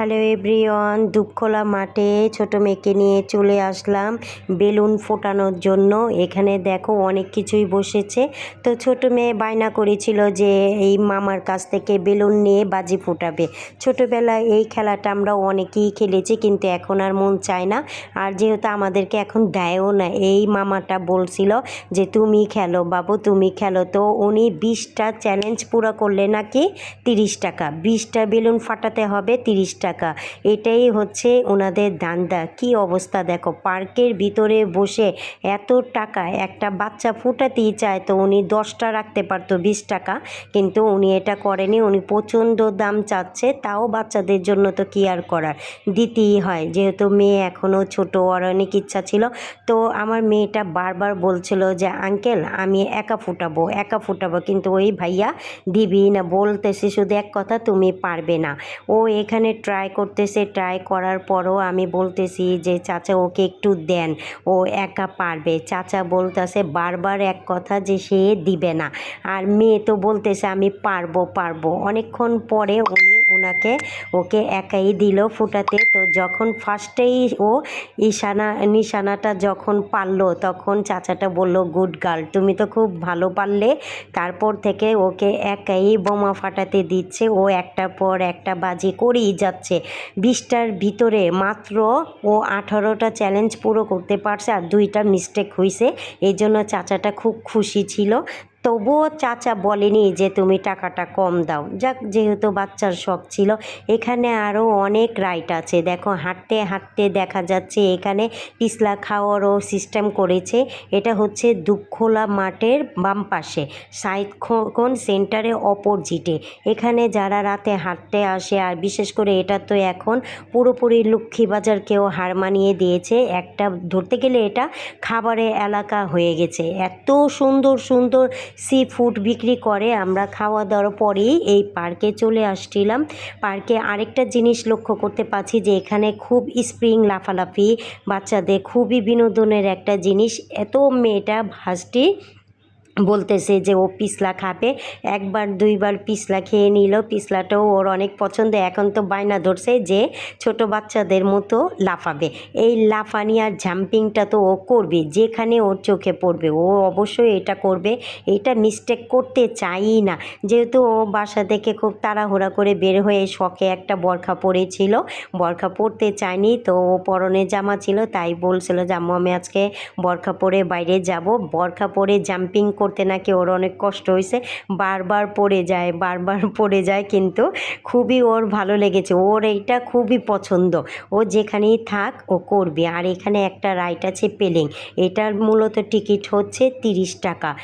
Hello everyone দুঃখলা মাঠে ছোট মেয়েকে নিয়ে চলে আসলাম বেলুন ফোটানোর জন্য। এখানে দেখো অনেক কিছুই বসেছে। তো ছোট মেয়ে বায়না করেছিল যে এই মামার কাছ থেকে বেলুন নিয়ে বাজি ফোটাবে। ছোটোবেলায় এই খেলাটা আমরা অনেকেই খেলেছি কিন্তু এখন আর মন চায় না। আর যেহেতু আমাদেরকে এখন দেয়ও না, এই মামাটা বলছিল যে, তুমি খেলো বাবু, তুমি খেলো। তো উনি বিশটা চ্যালেঞ্জ পুরো করলে নাকি তিরিশ টাকা। বিশটা বেলুন ফাটাতে হবে তিরিশ টাকা। এটাই হচ্ছে ওনাদের দান্দা কি অবস্থা দেখো, পার্কের ভিতরে বসে এত টাকা, একটা বাচ্চা ফুটাতেই চায় তো উনি দশটা রাখতে পারতো, বিশ টাকা। কিন্তু উনি এটা করেনি, উনি প্রচণ্ড দাম চাচ্ছে, তাও বাচ্চাদের জন্য তো কি আর করার। দিতেই হয়, যেহেতু মেয়ে এখনও ছোট আর অনেক ইচ্ছা ছিল। তো আমার মেয়েটা বারবার বলছিল যে, আঙ্কেল, আমি একা ফুটাবো একা ফুটাবো। কিন্তু ওই ভাইয়া দিবি না, বলতেছে শুধু এক কথা, তুমি পারবে না। ও এখানে ট্রাই করতেছে ট্রাই করার পরও আমি বলতেছি যে, চাচা, ওকে একটু দেন, ও একা পারবে। চাচা বলতেছে বারবার এক কথা যে, সে দিবে না। আর মেয়ে তো বলতেছে, আমি পারব পারব। অনেকক্ষণ পরে উনি ওনাকে ওকে একাই দিল ফুটাতে। তো যখন ফার্স্টেই ও ইশানা নিশানাটা যখন পারল, তখন চাচাটা বলল গুড গার্ল তুমি তো খুব ভালো পারলে। তারপর থেকে ওকে একাই বোমা ফাটাতে দিচ্ছে। ও একটার পর একটা বাজি করেই যাচ্ছে। বিশটার ভিতরে মাত্র ও আঠারোটা চ্যালেঞ্জ পুরো করতে পারছে আর দুইটা মিস্টেক হয়েছে এই জন্য চাচাটা খুব খুশি ছিল। তবুও চাচা বলেনি যে তুমি টাকাটা কম দাও। যাক, যেহেতু বাচ্চার শখ ছিল, এখানে আরও অনেক রাইড আছে। দেখো, হাঁটতে হাঁটতে দেখা যাচ্ছে এখানে পিসলা খাওয়ারও সিস্টেম করেছে। এটা হচ্ছে দুঃখোলা মাঠের বাম পাশে সাইড কোন সেন্টারে অপোজিটে। এখানে যারা রাতে হাঁটতে আসে, আর বিশেষ করে এটা তো এখন পুরোপুরি লক্ষ্মীবাজারকেও হার মানিয়ে দিয়েছে। একটা, ধরতে গেলে এটা খাবারের এলাকা হয়ে গেছে। এত সুন্দর সুন্দর সি ফুড বিক্রি করে, আমরা খাওয়া দাওয়ার পরেই এই পার্কে চলে আসছিলাম। পার্কে আরেকটা জিনিস লক্ষ্য করতে পারছি যে, এখানে খুব স্প্রিং লাফালাফি, বাচ্চাদের খুবই বিনোদনের একটা জিনিস। এত মেয়েটা ভাসটি বলতেছে যে ও পিছলা খাবে। একবার, দুইবার পিছলা খেয়ে নিল। পিছলাটাও ওর অনেক পছন্দ। এখন তো বায়না ধরছে যে ছোট বাচ্চাদের মতো লাফাবে। এই লাফানি আর জাম্পিংটা তো ও করবে, যেখানে ওর চোখে পড়বে। ও অবশ্যই এটা করবে। এটা মিস্টেক করতে চাই না। যেহেতু ও বাসা থেকে খুব তাড়াহুড়া করে বের হয়ে শখে একটা বরখা পরেছিল। বরখা পরতে চায়নি, তো ও পরনে জামা ছিল, তাই বলছিল যে আমি আজকে বরখা পরে বাইরে যাব। বরখা পরে জাম্পিং করতে নাকি ওর অনেক কষ্ট হয়েছে বারবার পড়ে যায়, বারবার পড়ে যায় কিন্তু খুবই ওর ভালো লেগেছে। ওর এইটা খুবই পছন্দ। ও যেখানেই থাক ও করবে। আর এখানে একটা রাইট আছে পেলিং এটার মূলত টিকিট হচ্ছে তিরিশ টাকা।